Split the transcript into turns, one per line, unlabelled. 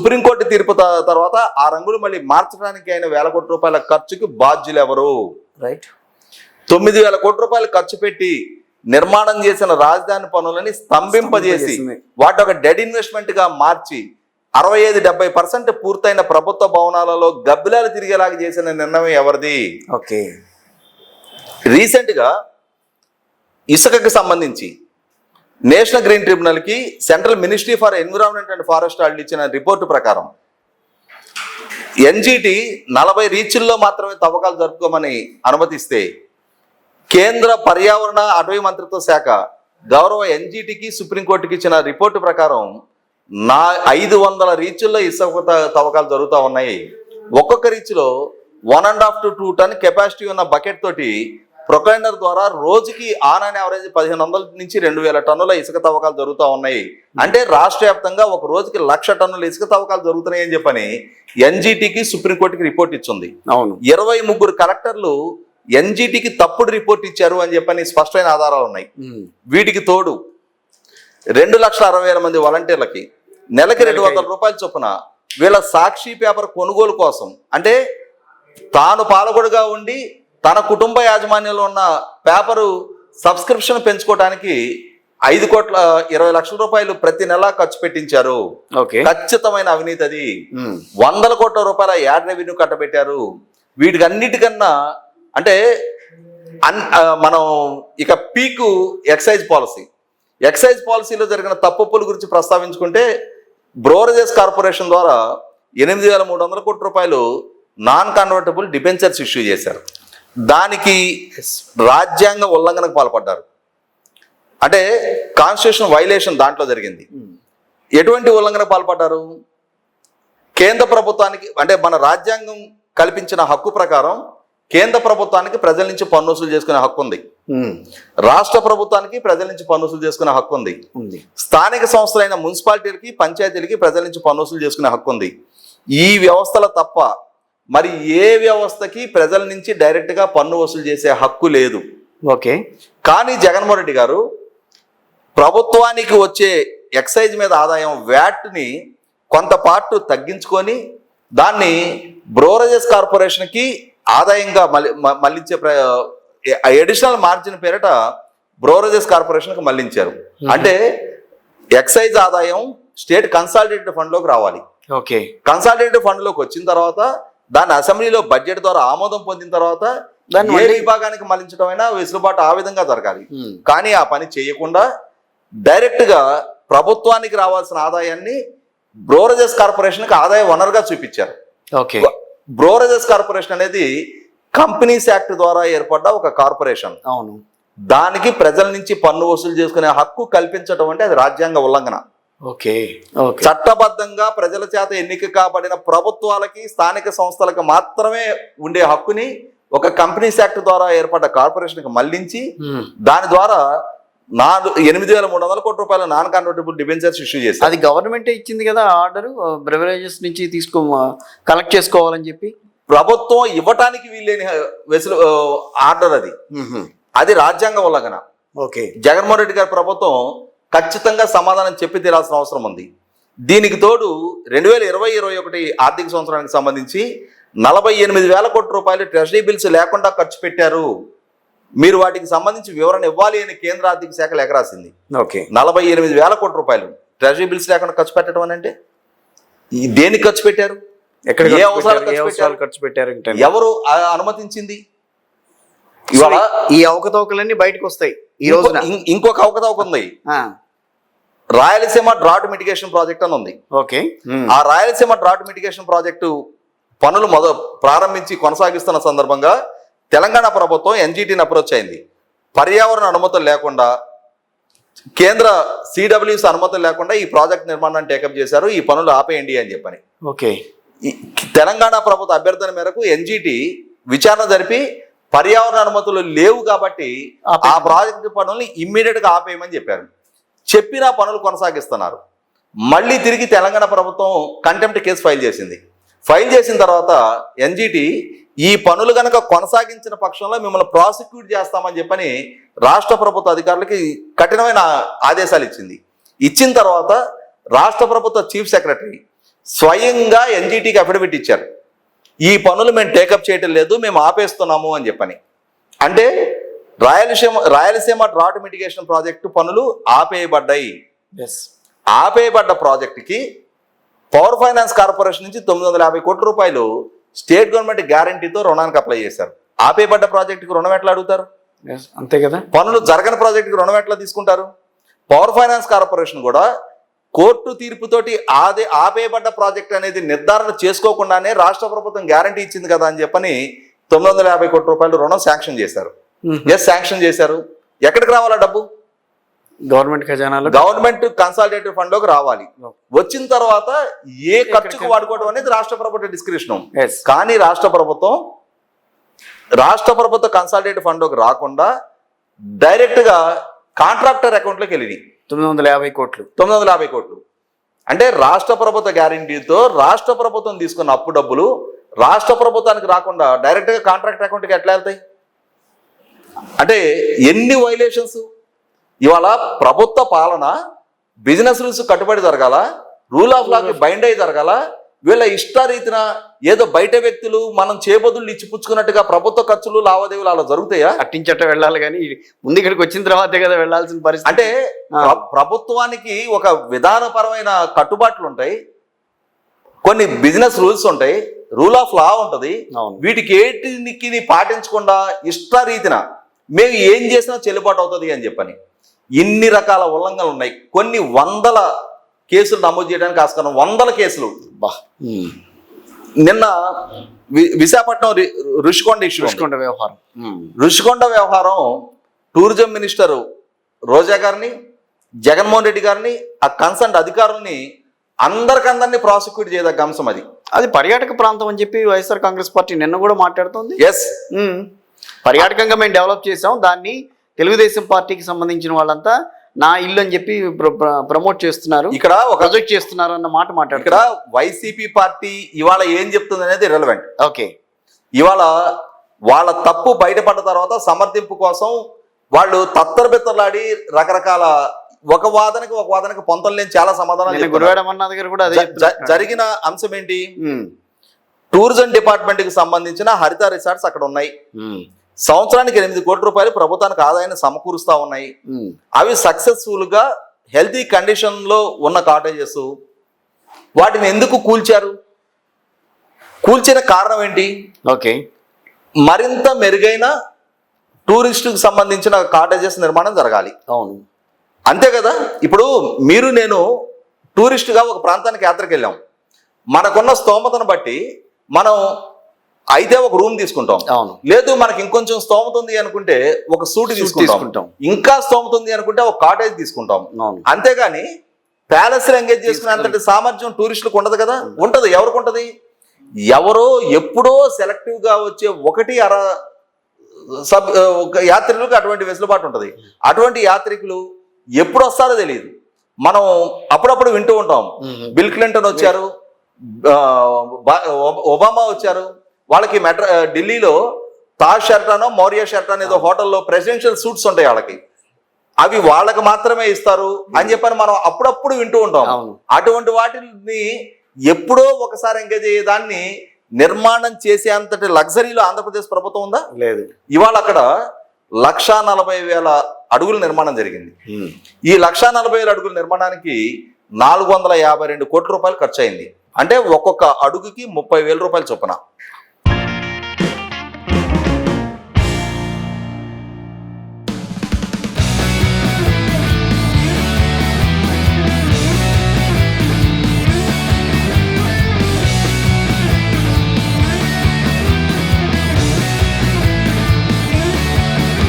Supreme court తీర్పు తర్వాత ఆ రంగులు మళ్ళీ మార్చడానికి అయిన వేల కోట్ల రూపాయల ఖర్చుకి బాధ్యులు ఎవరు
రైట్
తొమ్మిది వేల కోట్ల రూపాయలు ఖర్చు పెట్టి నిర్మాణం చేసిన రాజధాని పనులని స్తంభింపజేసి. వాటి ఒక డెడ్ ఇన్వెస్ట్మెంట్గా మార్చి అరవై ఐదు డెబ్బై పర్సెంట్ పూర్తయిన ప్రభుత్వ భవనాలలో గబ్బిలాలు తిరిగేలాగా చేసిన నిర్ణయం ఎవరిది?
ఓకే
రీసెంట్గా ఇసుకకి సంబంధించి national green ట్రిబ్యునల్కి central ministry for environment and forest వాళ్ళు ఇచ్చిన రిపోర్టు ప్రకారం ఎన్జిటి నలభై రీచ్ల్లో మాత్రమే తవ్వకాలు జరుపుకోమని అనుమతిస్తే కేంద్ర పర్యావరణ అటవీ మంత్రిత్వ శాఖ గౌరవ ఎన్జిటికి సుప్రీంకోర్టుకి ఇచ్చిన రిపోర్టు ప్రకారం నా ఐదు వందల రీచ్ల్లో ఇసుక తవ్వకాలు జరుగుతూ ఉన్నాయి. ఒక్కొక్క రీచ్లో one and half to two ton capacity ఉన్న బకెట్ తోటి ప్రొక్లైనర్ ద్వారా రోజుకి ఆన్ అండ్ యావరేజ్ పదిహేను వందల నుంచి రెండు వేల టన్నుల ఇసుక తవ్వకాలు జరుగుతూ ఉన్నాయి. అంటే రాష్ట్ర వ్యాప్తంగా ఒక రోజుకి లక్ష టన్నుల ఇసుక తవ్వకాలు జరుగుతున్నాయి అని చెప్పని ఎన్జిటికి సుప్రీంకోర్టుకి రిపోర్ట్ ఇచ్చింది.
అవును.
ఇరవై ముగ్గురు కలెక్టర్లు ఎన్జిటికి తప్పుడు రిపోర్ట్ ఇచ్చారు అని చెప్పని స్పష్టమైన ఆధారాలు ఉన్నాయి. వీటికి తోడు రెండు లక్షల అరవై వేల మంది వాలంటీర్లకి నెలకి రెండు వందల రూపాయల చొప్పున వీళ్ళ సాక్షి పేపర్ కొనుగోలు కోసం అంటే తాను పాలకుడుగా ఉండి తన కుటుంబ యాజమాన్యంలో ఉన్న పేపరు సబ్స్క్రిప్షన్ పెంచుకోవడానికి ఐదు కోట్ల ఇరవై లక్షల రూపాయలు ప్రతి నెల ఖర్చు పెట్టించారు.
ఓకే.
ఖచ్చితమైన అవినీతి అది. వందల కోట్ల రూపాయల యాడ్ రెవెన్యూ కట్టబెట్టారు. వీటికి అన్నిటికన్నా అంటే మనం ఇక పీకు ఎక్సైజ్ పాలసీ. ఎక్సైజ్ పాలసీలో జరిగిన తప్పుల గురించి ప్రస్తావించుకుంటే బ్రోరేజెస్ కార్పొరేషన్ ద్వారా ఎనిమిది వేల మూడు వందల కోట్ల రూపాయలు నాన్ కన్వర్టబుల్ డిబెంచర్స్ ఇష్యూ చేశారు. దానికి రాజ్యాంగ ఉల్లంఘనకు పాల్పడ్డారు. అంటే కాన్స్టిట్యూషన్ వైలేషన్ దాంట్లో జరిగింది. ఎటువంటి ఉల్లంఘన పాల్పడ్డారు? కేంద్ర ప్రభుత్వానికి అంటే మన రాజ్యాంగం కల్పించిన హక్కు ప్రకారం కేంద్ర ప్రభుత్వానికి ప్రజల నుంచి పన్ను వసూలు చేసుకునే హక్కు ఉంది. రాష్ట్ర ప్రభుత్వానికి ప్రజల నుంచి పన్ను వసూలు చేసుకునే హక్కు ఉంది.
ఉంది.
స్థానిక సంస్థలైన మున్సిపాలిటీలకి పంచాయతీలకి ప్రజల నుంచి పన్ను వసూలు చేసుకునే హక్కు ఉంది. ఈ వ్యవస్థల తప్ప మరి ఏ వ్యవస్థకి ప్రజల నుంచి డైరెక్ట్గా పన్ను వసూలు చేసే హక్కు లేదు.
ఓకే.
కానీ జగన్మోహన్ రెడ్డి గారు ప్రభుత్వానికి వచ్చే ఎక్సైజ్ మీద ఆదాయం వ్యాట్ని కొంత పార్ట్ తగ్గించుకొని దాన్ని బ్రోరేజెస్ కార్పొరేషన్కి ఆదాయంగా మళ్ళీ మళ్ళించే అడిషనల్ మార్జిన్ పేరిట బ్రోరేజెస్ కార్పొరేషన్కి మళ్ళించారు. అంటే ఎక్సైజ్ ఆదాయం స్టేట్ కన్సాలిడేటెడ్ ఫండ్లోకి రావాలి.
ఓకే.
కన్సాలిడేటెడ్ ఫండ్లోకి వచ్చిన తర్వాత దాన్ని అసెంబ్లీలో బడ్జెట్ ద్వారా ఆమోదం పొందిన తర్వాత
దాన్ని
ఏ విభాగానికి మళ్ళించడం అయినా వెసులుబాటు ఆ విధంగా జరగాలి. కానీ ఆ పని చేయకుండా డైరెక్ట్గా ప్రభుత్వానికి రావాల్సిన ఆదాయాన్ని బ్రోరేజెస్ కార్పొరేషన్కి ఆదాయ వనరుగా చూపించారు.
ఓకే.
బ్రోరేజెస్ కార్పొరేషన్ అనేది కంపెనీస్ యాక్ట్ ద్వారా ఏర్పడ్డ ఒక కార్పొరేషన్.
అవును.
దానికి ప్రజల నుంచి పన్ను వసూలు చేసుకునే హక్కు కల్పించడం అంటే అది రాజ్యాంగ ఉల్లంఘన.
ఓకే. ఓకే.
చట్టబద్ధంగా ప్రజల చేత ఎన్నిక కాబడిన ప్రభుత్వాలకి స్థానిక సంస్థలకు మాత్రమే ఉండే హక్కుని ఒక కంపెనీస్ యాక్ట్ ద్వారా ఏర్పడ్డ కార్పొరేషన్కి
మళ్ళించి.
దాని ద్వారా నాలుగు ఎనిమిది వేల మూడు వందల కోట్ల రూపాయల నాన్ కన్వర్టబుల్ డిబెంచర్స్ ఇష్యూ చేశారు.
అది గవర్నమెంటే ఇచ్చింది కదా ఆర్డర్ బ్రెవరేజెస్ నుంచి తీసుకో కలెక్ట్ చేసుకోవాలని చెప్పి?
ప్రభుత్వం ఇవ్వటానికి వీల్లేని వెసులు ఆర్డర్ అది. అది రాజ్యాంగ ఉల్లంఘన.
ఓకే.
జగన్మోహన్ రెడ్డి గారి ప్రభుత్వం ఖచ్చితంగా సమాధానం చెప్పి తీరాల్సిన అవసరం ఉంది. దీనికి తోడు రెండు వేల ఇరవై ఇరవై ఒకటి ఆర్థిక సంవత్సరానికి సంబంధించి నలభై ఎనిమిది వేల కోట్ల రూపాయలు ట్రెజరీ బిల్స్ లేకుండా ఖర్చు పెట్టారు. మీరు వాటికి సంబంధించి వివరణ ఇవ్వాలి అని కేంద్ర ఆర్థిక శాఖ లేఖ రాసింది.
ఓకే.
నలభై ఎనిమిది వేల కోట్ల రూపాయలు ట్రెజరీ బిల్స్ లేకుండా ఖర్చు పెట్టడం అని అంటే? దేనికి ఖర్చు పెట్టారు?
ఎక్కడ
ఏ
అవసరాలు? ఖర్చు పెట్టారు.
ఎవరు అనుమతించింది? ఇవాళ
ఈ అవకతవకలన్నీ బయటకు వస్తాయి. ఈ రోజున
ఇంకొక అవకతవక ఉంది. రాయలసీమ డ్రాట్ మిటిగేషన్ ప్రాజెక్ట్ అని ఉంది.
ఓకే.
ఆ రాయలసీమ డ్రాట్ మిటిగేషన్ ప్రాజెక్టు పనులు మొద ప్రారంభించి కొనసాగిస్తున్న సందర్భంగా తెలంగాణ ప్రభుత్వం ఎన్జిటిని అప్రోచ్ అయింది. పర్యావరణ అనుమతులు లేకుండా కేంద్ర సిడబ్ల్యూస్ అనుమతులు లేకుండా ఈ ప్రాజెక్ట్ నిర్మాణాన్ని టేకప్ చేశారు. ఈ పనులు ఆపేయండి అని చెప్పని.
ఓకే.
తెలంగాణ ప్రభుత్వ అభ్యర్థన మేరకు ఎన్జిటి విచారణ జరిపి పర్యావరణ అనుమతులు లేవు కాబట్టి ఆ ప్రాజెక్టు పనుల్ని ఇమ్మీడియట్గా ఆపేయమని చెప్పారు. చెప్పిన పనులు కొనసాగిస్తున్నారు. మళ్ళీ తిరిగి తెలంగాణ ప్రభుత్వం కంటెంప్ట్ కేసు ఫైల్ చేసింది. ఫైల్ చేసిన తర్వాత ఎన్జిటి ఈ పనులు గనక కొనసాగించిన పక్షంలో మిమ్మల్ని ప్రాసిక్యూట్ చేస్తామని చెప్పని రాష్ట్ర ప్రభుత్వ అధికారులకి కఠినమైన ఆదేశాలు ఇచ్చింది. ఇచ్చిన తర్వాత రాష్ట్ర ప్రభుత్వ చీఫ్ సెక్రటరీ స్వయంగా ఎన్జిటికి అఫిడవిట్ ఇచ్చారు. ఈ పనులు మేము టేకప్ చేయటం లేదు మేము ఆపేస్తున్నాము అని చెప్పని. అంటే Rayalaseema Rayalaseema drought mitigation project పనులు ఆపేయబడ్డాయి. ఆపేయబడ్డ ప్రాజెక్టుకి పవర్ ఫైనాన్స్ కార్పొరేషన్ నుంచి తొమ్మిది వందల యాభై కోట్ల రూపాయలు స్టేట్ గవర్నమెంట్ గ్యారంటీతో రుణానికి అప్లై చేశారు. ఆపేయబడ్డ ప్రాజెక్టుకి రుణం ఎట్లా అడుగుతారు?
అంతే కదా.
పనులు జరగని ప్రాజెక్టుకి రుణం ఎట్లా తీసుకుంటారు? పవర్ ఫైనాన్స్ కార్పొరేషన్ కూడా కోర్టు తీర్పుతోటి ఆదే ఆపేయబడ్డ ప్రాజెక్ట్ అనేది నిర్ధారణ చేసుకోకుండానే రాష్ట్ర ప్రభుత్వం గ్యారంటీ ఇచ్చింది కదా అని చెప్పని తొమ్మిది వందల యాభై కోట్ల రూపాయలు రుణం శాంక్షన్ చేశారు. ఎస్ శాంక్షన్ చేశారు. ఎక్కడికి రావాలా డబ్బు?
గవర్నమెంట్ ఖజానాలో
గవర్నమెంట్ కన్సాలిడేటెడ్ ఫండ్లోకి రావాలి వచ్చిన తర్వాత ఏ ఖర్చుకు వాడుకోవడం అనేది రాష్ట్ర ప్రభుత్వ డిస్క్రిప్షన్. కానీ రాష్ట్ర ప్రభుత్వం రాష్ట్ర ప్రభుత్వ కన్సాలిడేటెడ్ ఫండ్లోకి రాకుండా డైరెక్ట్గా కాంట్రాక్టర్ అకౌంట్లోకి వెళ్ళినాయి.
తొమ్మిది వందల యాభై కోట్లు.
తొమ్మిది వందల యాభై కోట్లు. అంటే రాష్ట్ర ప్రభుత్వ గ్యారంటీతో రాష్ట్ర ప్రభుత్వం తీసుకున్న అప్పు డబ్బులు రాష్ట్ర ప్రభుత్వానికి రాకుండా డైరెక్ట్గా కాంట్రాక్ట్ అకౌంట్కి ఎట్లా వెళ్తాయి? అంటే ఎన్ని వైలేషన్స్? ఇవాళ ప్రభుత్వ పాలన బిజినెస్ రూల్స్ కట్టుబడి జరగాల? రూల్ ఆఫ్ లాకి బైండ్ అయి జరగాల? వీళ్ళ ఇష్టారీతిన ఏదో బయట వ్యక్తులు మనం చేబదులు ఇచ్చి పుచ్చుకున్నట్టుగా ప్రభుత్వ ఖర్చులు లావాదేవీలు అలా జరుగుతాయా?
అట్టించట వెళ్ళాలి కానీ ముందు ఇక్కడికి వచ్చిన తర్వాతే కదా వెళ్ళాల్సిన పరిస్థితి.
అంటే ప్రభుత్వానికి ఒక విధానపరమైన కట్టుబాట్లు ఉంటాయి. కొన్ని బిజినెస్ రూల్స్ ఉంటాయి. రూల్ ఆఫ్ లా ఉంటది. వీటికి ఏటికి పాటించకుండా ఇష్టారీతిన మేము ఏం చేసినా చెల్లుబాటు అవుతుంది అని చెప్పని. ఇన్ని రకాల ఉల్లంఘనలు ఉన్నాయి. కొన్ని వందల కేసులు నమోదు చేయడానికి ఆస్కారం వందల కేసులు.
బా.
నిన్న విశాఖపట్నం రుషికొండ ఇష్యూ.
చూసుకుంటే వ్యవహారం.
రుషికొండ వ్యవహారం టూరిజం మినిస్టర్ రోజా గారిని జగన్మోహన్ రెడ్డి గారిని ఆ కన్సర్న్ అధికారుల్ని అందరికందరినీ ప్రాసిక్యూట్ చేయదగ్గ అంశం అది.
అది పర్యాటక ప్రాంతం అని చెప్పి వైఎస్ఆర్ కాంగ్రెస్ పార్టీ నిన్న కూడా మాట్లాడుతుంది.
ఎస్.
పర్యాటకంగా మేము డెవలప్ చేసాం దాన్ని తెలుగుదేశం పార్టీకి సంబంధించిన వాళ్ళంతా నా ఇల్లు అని చెప్పి ప్ర- ప్ర- ప్రమోట్ చేస్తున్నారు.
ఇక్కడ ఒక
ప్రొజెక్ట్ చేస్తున్నారు అన్న మాట
ఇక్కడ
మాట్లాడుతున్నారు
వైసీపీ పార్టీ ఇవాళ ఏం చెప్తుంది అనేది రెలవెంట్
ఓకే.
ఇవాళ వాళ్ళ తప్పు బయటపడ్డ తర్వాత సమర్థింపు కోసం వాళ్ళు తత్తరబిత్తలాడి రకరకాల ఒక వాదనకి ఒక వాదనకి పొంతం లేని చాలా సమాధానాలు
నిన్న
చెప్తున్నారు.
గురువాడ మన్నా దగ్గర కూడా
జరిగిన అంశం ఏంటి. టూరిజం డిపార్ట్మెంట్కి సంబంధించిన హరిత రిసార్ట్స్ అక్కడ ఉన్నాయి. సంవత్సరానికి ఎనిమిది కోట్ల రూపాయలు ప్రభుత్వానికి ఆదాయాన్ని సమకూరుస్తా ఉన్నాయి. అవి సక్సెస్ఫుల్గా హెల్తీ కండిషన్లో ఉన్న కాటేజెస్. వాటిని ఎందుకు కూల్చారు? కూల్చిన కారణం ఏంటి?
ఓకే.
మరింత మెరుగైన టూరిస్టుకు సంబంధించిన కాటేజెస్ నిర్మాణం జరగాలి.
అవును.
అంతే కదా? ఇప్పుడు మీరు నేను టూరిస్టుగా ఒక ప్రాంతానికి యాత్రకు వెళ్ళాం. మనకున్న స్తోమతను బట్టి మనం అయితే ఒక రూమ్ తీసుకుంటాం.
అవును.
లేదు మనకి ఇంకొంచెం స్తోమత ఉంది అనుకుంటే ఒక సూట్ తీసుకుంటాం. ఇంకా స్తోమత ఉంది అనుకుంటే ఒక కాటేజ్ తీసుకుంటాం. అంతేగాని ప్యాలెస్ ఎంగేజ్ చేసుకునే అంతటి సామర్థ్యం టూరిస్టులకు ఉండదు కదా? ఉంటది. ఎవరికి ఉంటది? ఎవరో ఎప్పుడో సెలెక్టివ్గా వచ్చే ఒకటి అర సబ్ యాత్రికులకు అటువంటి వెసులుబాటు ఉంటది. అటువంటి యాత్రికులు ఎప్పుడు వస్తారో తెలియదు. మనం అప్పుడప్పుడు వింటూ ఉంటాం. బిల్ క్లింటన్ వచ్చారు ఒబామా వచ్చారు. వాళ్ళకి మెట్రో ఢిల్లీలో తాజ్ షర్టానో మౌర్య షర్ట్ అనేదో హోటల్లో ప్రెసిడెన్షియల్ సూట్స్ ఉంటాయి వాళ్ళకి. అవి వాళ్ళకి మాత్రమే ఇస్తారు అని చెప్పని మనం అప్పుడప్పుడు వింటూ ఉంటాం. అటువంటి వాటిని ఎప్పుడో ఒకసారి ఎంగేజ్ అయ్యే దాన్ని నిర్మాణం చేసే అంతటి లగ్జరీలో ఆంధ్రప్రదేశ్ ప్రభుత్వం ఉందా?
లేదు.
ఇవాళ అక్కడ లక్షా నలభై వేల అడుగుల నిర్మాణం జరిగింది.
ఉమ్.
ఈ లక్షా నలభై వేల అడుగుల నిర్మాణానికి నాలుగు వందల యాభై రెండు కోట్ల రూపాయలు ఖర్చు అయింది అంటే ఒక్కొక్క అడుగుకి ముప్పై వేల రూపాయలు చొప్పున.